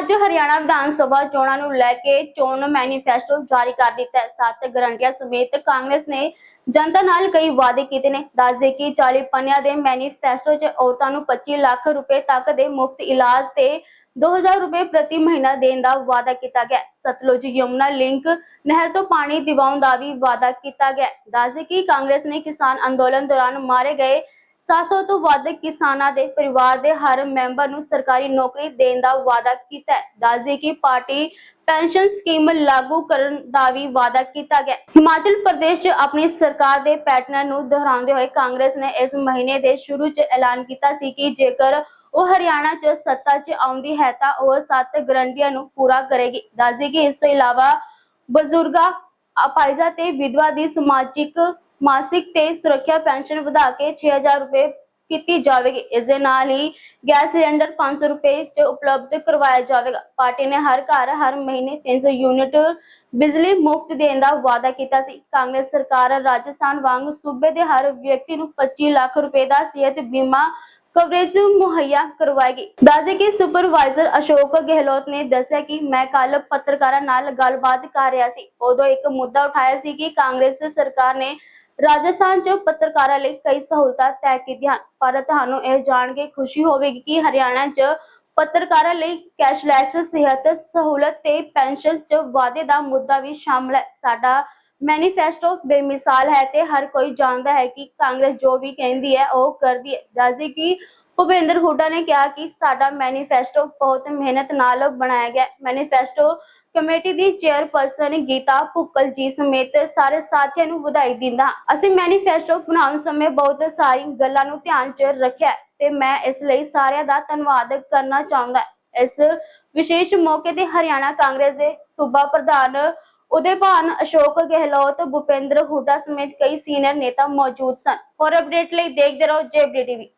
ਅੱਜ ਹਰਿਆਣਾ ਵਿਧਾਨ ਸਭਾ ਚੋਣਾਂ ਨੂੰ ਲੈ ਕੇ ਚੋਣ ਮੈਨੀਫੈਸਟੋ ਜਾਰੀ ਕਰ ਦਿੱਤਾ ਹੈ। ਸੱਤ ਗਰੰਟੀਆਂ ਸਮੇਤ ਕਾਂਗਰਸ ਨੇ ਜਨਤਾ ਨਾਲ ਕਈ ਵਾਅਦੇ ਕੀਤੇ ਨੇ। ਦੱਸਦੇ ਕਿ 40 ਪੰਨਿਆਂ ਦੇ ਮੈਨੀਫੈਸਟੋ 'ਚ ਔਰਤਾਂ ਨੂੰ 25 ਲੱਖ ਰੁਪਏ ਤੱਕ ਦੇ ਮੁਫਤ ਇਲਾਜ ਤੇ 2000 ਰੁਪਏ ਪ੍ਰਤੀ ਮਹੀਨਾ ਦੇਣ ਦਾ ਵਾਅਦਾ ਕੀਤਾ ਗਿਆ। ਸਤਲੁਜ ਯਮੁਨਾ ਲਿੰਕ ਨਹਿਰ ਤੋਂ ਪਾਣੀ ਦਿਵਾਉਣ ਦਾ ਵੀ ਵਾਅਦਾ ਕੀਤਾ ਗਿਆ। ਦੱਸਦੇ ਕਿ ਕਾਂਗਰਸ ਨੇ ਕਿਸਾਨ ਅੰਦੋਲਨ ਦੌਰਾਨ ਮਾਰੇ ਗਏ 700 ਤੋਂ ਵੱਧ ਕਿਸਾਨਾਂ ਦੇ ਪਰਿਵਾਰ ਦੇ ਹਰ ਮੈਂਬਰ ਨੂੰ ਸਰਕਾਰੀ ਨੌਕਰੀ ਦੇਣ ਦਾ ਵਾਅਦਾ ਕੀਤਾ ਹੈ। ਦੱਸਦੇ ਕਿ ਪਾਰਟੀ ਪੈਨਸ਼ਨ ਸਕੀਮ ਲਾਗੂ ਕਰਨ ਦਾ ਵੀ ਵਾਅਦਾ ਕੀਤਾ ਗਿਆ ਹਿਮਾਚਲ ਪ੍ਰਦੇਸ਼ 'ਚ ਆਪਣੀ ਸਰਕਾਰ ਦੇ ਪੈਟਰਨ ਨੂੰ ਦੁਹਰਾਉਂਦੇ ਹੋਏ ਕਾਂਗਰਸ ਨੇ ਇਸ ਮਹੀਨੇ ਦੇ ਸ਼ੁਰੂ 'ਚ ਐਲਾਨ ਕੀਤਾ ਸੀ ਕਿ ਜੇਕਰ ਉਹ ਹਰਿਆਣਾ 'ਚ ਸੱਤਾ 'ਚ ਆਉਂਦੀ ਹੈ ਤਾਂ ਉਹ ਸੱਤ ਗਰੰਟੀਆਂ ਨੂੰ ਪੂਰਾ ਕਰੇਗੀ। ਦੱਸਦੇ ਕਿ ਇਸ ਤੋਂ ਇਲਾਵਾ ਬਜ਼ੁਰਗਾਂ, ਅਪਾਇਜ਼ਾ ਤੇ ਵਿਧਵਾ ਦੀ ਸਮਾਜਿਕ ਮਾਸਿਕ ਤੇ ਸੁਰੱਖਿਆ ਪੈਨਸ਼ਨ ਵਧਾ ਕੇ 6000 ਰੁਪਏ ਕੀਤੀ ਜਾਵੇਗੀ। ਇਸ ਦੇ ਨਾਲ ਹੀ ਗੈਸ ਸਿਲੰਡਰ 500 ਰੁਪਏ 'ਚ ਉਪਲਬਧ ਕਰਵਾਇਆ ਜਾਵੇਗਾ। ਪਾਰਟੀ ਨੇ ਹਰ ਘਰ, ਹਰ ਮਹੀਨੇ 300 ਯੂਨਿਟ ਬਿਜਲੀ ਮੁਫਤ ਦੇਣ ਦਾ ਵਾਅਦਾ ਕੀਤਾ ਸੀ। ਕਾਂਗਰਸ ਸਰਕਾਰ ਰਾਜਸਥਾਨ ਵਾਂਗ ਸੂਬੇ ਦੇ ਹਰ ਵਿਅਕਤੀ ਨੂੰ 25 ਲੱਖ ਰੁਪਏ ਦਾ ਸਿਹਤ ਬੀਮਾ ਕਵਰੇਜ ਮੁਹੱਈਆ ਕਰਵਾਏਗੀ। ਦੱਸਦੇ ਕਿ ਸੁਪਰਵਾਈਜ਼ਰ ਅਸ਼ੋਕ ਗਹਿਲੋਤ ਨੇ ਦੱਸਿਆ ਕਿ ਮੈਂ ਕੱਲ ਪੱਤਰਕਾਰਾਂ ਨਾਲ ਗੱਲਬਾਤ ਕਰ ਰਿਹਾ ਸੀ। ਉਦੋਂ ਇੱਕ ਮੁੱਦਾ ਉਠਾਇਆ ਸੀ ਕਿ ਕਾਂਗਰਸ ਸਰਕਾਰ ਨੇ ਰਾਜਸਥਾਨ 'ਚ ਪੱਤਰਕਾਰਾਂ ਲਈ ਕਈ ਸਹੂਲਤਾਂ ਤੈਅ ਕੀਤੀਆਂ ਹਨ। ਪਰ ਤੁਹਾਨੂੰ ਇਹ ਜਾਣ ਕੇ ਖੁਸ਼ੀ ਹੋਵੇਗੀ ਕਿ ਹਰਿਆਣਾ 'ਚ ਪੱਤਰਕਾਰਾਂ ਲਈ ਕੈਸ਼ਲੈਸ ਸਿਹਤ ਸਹੂਲਤ ਤੇ ਪੈਨਸ਼ਨ 'ਚ ਵਾਅਦੇ ਦਾ ਮੁੱਦਾ ਵੀ ਸ਼ਾਮਲ ਹੈ ਸਾਡਾ ਮੈਨੀਫੈਸਟੋ ਬੇਮਿਸਾਲ ਹੈ ਤੇ ਹਰ ਕੋਈ ਜਾਣਦਾ ਹੈ ਕਿ ਕਾਂਗਰਸ ਜੋ ਵੀ ਕਹਿੰਦੀ ਹੈ, ਉਹ ਕਰਦੀ ਹੈ ਦੱਸਦੇ ਕਿ ਭੁਪਿੰਦਰ ਹੁੱਡਾ ਨੇ ਕਿਹਾ ਕਿ ਸਾਡਾ ਮੈਨੀਫੈਸਟੋ ਬਹੁਤ ਮਿਹਨਤ ਨਾਲ ਬਣਾਇਆ ਗਿਆ ਮੈਨੀਫੈਸਟੋ ਕਮੇਟੀ ਦੀ ਚੇਅਰਪਰਸਨ ਗੀਤਾ ਭੁੱਕਲ ਜੀ ਸਮੇਤ ਸਾਰੇ ਸਾਥੀਆਂ ਨੂੰ ਵਧਾਈ ਦਿੰਦਾ ਅਸੀਂ ਮੈਨੀਫੈਸਟੋ ਬਣਾਉਣ ਸਮੇਂ ਬਹੁਤ ਸਾਰੀ ਗੱਲਾਂ ਨੂੰ ਧਿਆਨ 'ਚ ਰੱਖਿਆ ਤੇ ਮੈਂ ਇਸ ਲਈ ਸਾਰਿਆਂ ਦਾ ਧੰਨਵਾਦ ਕਰਨਾ ਚਾਹੁੰਦਾ ਇਸ ਵਿਸ਼ੇਸ਼ ਮੌਕੇ ਤੇ ਹਰਿਆਣਾ ਕਾਂਗਰਸ ਦੇ ਸੂਬਾ ਪ੍ਰਧਾਨ ਉਦੇਭਾਨ ਅਸ਼ੋਕ ਗਹਿਲੋਤ, ਭੁਪਿੰਦਰ ਹੁੱਡਾ ਸਮੇਤ ਕਈ ਸੀਨੀਅਰ ਨੇਤਾ ਮੌਜੂਦ ਸਨ। ਹੋਰ ਅਪਡੇਟ ਲਈ ਦੇਖਦੇ ਰਹੋ ਜੇਬੀ ਟੀਵੀ।